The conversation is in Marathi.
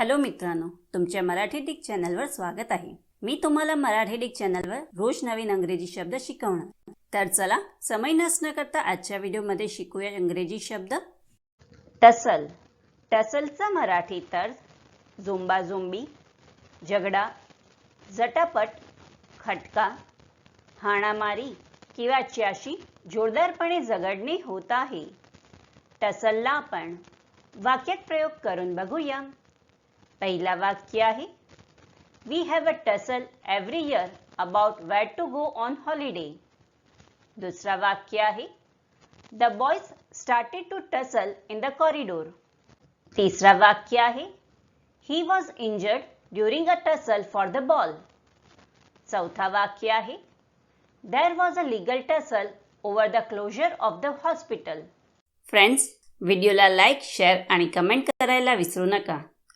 हॅलो मित्रांनो तुमच्या मराठी डिक चॅनलवर स्वागत आहे. मी तुम्हाला मराठी डिक चॅनलवर रोज नवीन अंग्रेजी शब्द शिकवणार. तर चला समय नसणं करता आजच्या व्हिडिओमध्ये शिकूया इंग्रजी शब्द. टसल. टसलचा मराठी तर्ज झुंबाझुंबी झगडा झटापट खटका हाणामारी किंवा च्याशी जोरदारपणे झगडणे होत आहे. टसलला आपण वाक्यात प्रयोग करून बघूया. पहिला वाक्य आहे. We have a tussle every year about where to go on holiday दुसरा वाक्य आहे. The boys started to tussle in the corridor तिसरा वाक्य आहे. He was injured during a tussle for the ball चौथा वाक्य आहे. There was a legal tussle over the closure of the hospital friends व्हिडिओला लाईक शेअर आणि कमेंट करायला विसरू नका.